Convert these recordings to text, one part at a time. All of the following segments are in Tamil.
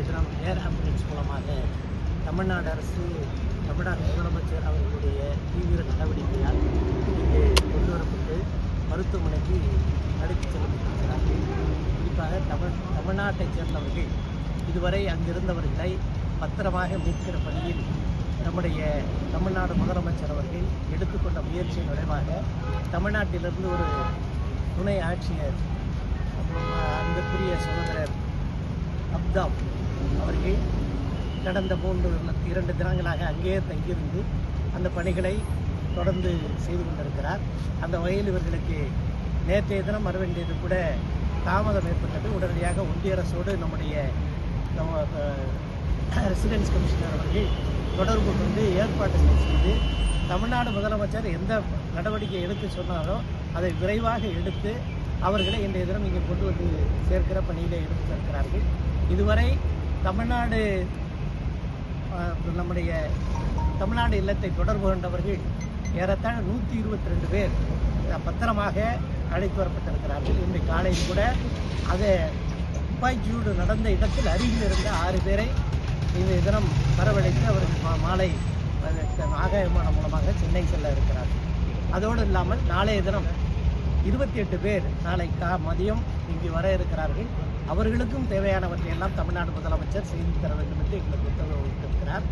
இன்றைய ஏர் ஆம்புலன்ஸ் மூலமாக தமிழ்நாடு அரசு தமிழ்நாடு முதலமைச்சர் அவர்களுடைய தீவிர நடவடிக்கையால் இங்கே கொண்டு வரப்பட்டு மருத்துவமனைக்கு அழைத்துச் செல்லப்பட்டிருக்கிறார்கள். குறிப்பாக தமிழ் தமிழ்நாட்டைச் சேர்ந்தவர்கள் இதுவரை அங்கிருந்தவர்களை பத்திரமாக மீட்கிற பணியில் நம்முடைய தமிழ்நாடு முதலமைச்சர் அவர்கள் எடுத்துக்கொண்ட முயற்சியின் விளைவாக தமிழ்நாட்டிலிருந்து ஒரு துணை ஆட்சியர் அன்புக்குரிய சகோதரர் அப்தாம் அவர்கள் கடந்த மூன்று இரண்டு தினங்களாக அங்கேயே தங்கியிருந்து அந்த பணிகளை தொடர்ந்து செய்து கொண்டிருக்கிறார். அந்த வகையில் இவர்களுக்கு நேற்றைய தினம் வர வேண்டியது கூட தாமதம் ஏற்பட்டது. உடனடியாக ஒன்றிய அரசோடு நம்முடைய நம்ம ரெசிடென்ஸ் கமிஷனர் அவர்கள் தொடர்பு கொண்டு ஏற்பாடுகள் செய்து தமிழ்நாடு முதலமைச்சர் எந்த நடவடிக்கை எடுத்து சொன்னாரோ அதை விரைவாக எடுத்து அவர்களை இன்றைய தினம் இங்கே கொண்டு வந்து சேர்க்கிற பணியிலே எடுத்து இருக்கிறார்கள் இதுவரை தமிழ்நாடு நம்முடைய தமிழ்நாடு இல்லத்தை தொடர்பு கொண்டவர்கள் ஏறத்தாழ நூற்றி இருபத்தி ரெண்டு பேர் பத்திரமாக அழைத்து வரப்பட்டிருக்கிறார்கள். இன்று காலையில் கூட அதை துப்பாக்கியோடு நடந்த இடத்தில் அருகில் இருந்த ஆறு பேரை இந்த தினம் வரவழைத்து அவர்கள் மா- மாலை அதற்கு மூலமாக சென்னை செல்ல இருக்கிறார்கள். அதோடு இல்லாமல் நாளைய தினம் இருபத்தி எட்டு பேர் நாளை கா மதியம் இங்கு வர இருக்கிறார்கள். அவர்களுக்கும் தேவையானவற்றை எல்லாம் தமிழ்நாடு முதலமைச்சர் செய்து தர வேண்டும் என்று எங்களுக்கு உத்தரவிட்டிருக்கிறார்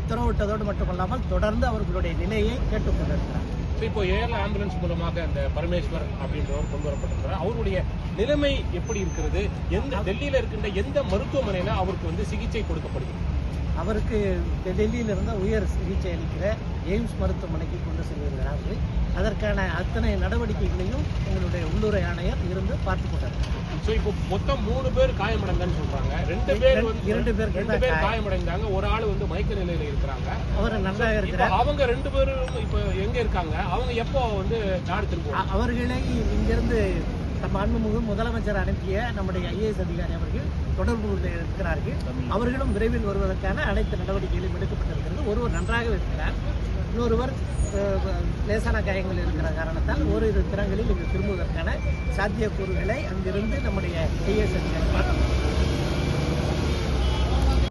உத்தரவிட்டதோடு மட்டுமல்லாமல் தொடர்ந்து அவர்களுடைய நிலையை கேட்டுக்கொண்டிருக்கிறார் இப்போ ஏர் ஆம்புலன்ஸ் மூலமாக அந்த பரமேஸ்வர் அப்படின்றவர் கொண்டு வரப்பட்டிருக்கிறார் அவருடைய நிலைமை எப்படி இருக்கிறது? எந்த டெல்லியில இருக்கின்ற எந்த மருத்துவமனையில அவருக்கு வந்து சிகிச்சை கொடுக்கப்படுகிறது? அவருக்கு டெல்லியில் இருந்த உயர் சிகிச்சை அளிக்கிற எய்ம்ஸ் மருத்துவமனைக்கு கொண்டு செல்கிறார்கள். அதற்கான அத்தனை நடவடிக்கைகளையும் எங்களுடைய உள்ளூரை ஆணையர் இருந்து பார்த்து ஸோ இப்போ மொத்தம் மூணு பேர் காயமடைந்தான்னு சொல்றாங்க. ரெண்டு பேர் வந்து இரண்டு பேருக்கு ரெண்டு பேர் காயம். காயமடைந்தாங்க. ஒரு ஆள் வந்து மயக்க நிலையில இருக்கிறாங்க. அவர் இப்போ இருக்கிறார். அவங்க ரெண்டு பேரும் இப்போ எங்க இருக்காங்க? அவங்க எப்போ வந்து நாடு திரும்புவாங்க அ- அவர்களை இங்கிருந்து நம்ம அன்புமிகு முதலமைச்சர் அனுப்பிய நம்முடைய ஐஏஎஸ் அதிகாரி அவர்கள் தொடர்பு கொண்டு இருக்கிறார்கள். அவர்களும் விரைவில் வருவதற்கான அனைத்து நடவடிக்கைகளும் எடுக்கப்பட்டிருக்கிறது. ஒருவர் நன்றாக இருக்கிறார். இன்னொருவர் லேசான காயங்கள் இருக்கிற காரணத்தால் ஓரிரு திறங்களில் இங்கு திரும்புவதற்கான சாத்தியக்கூறுகளை அங்கிருந்து நம்முடைய ஐஏஎஸ் அதிகாரி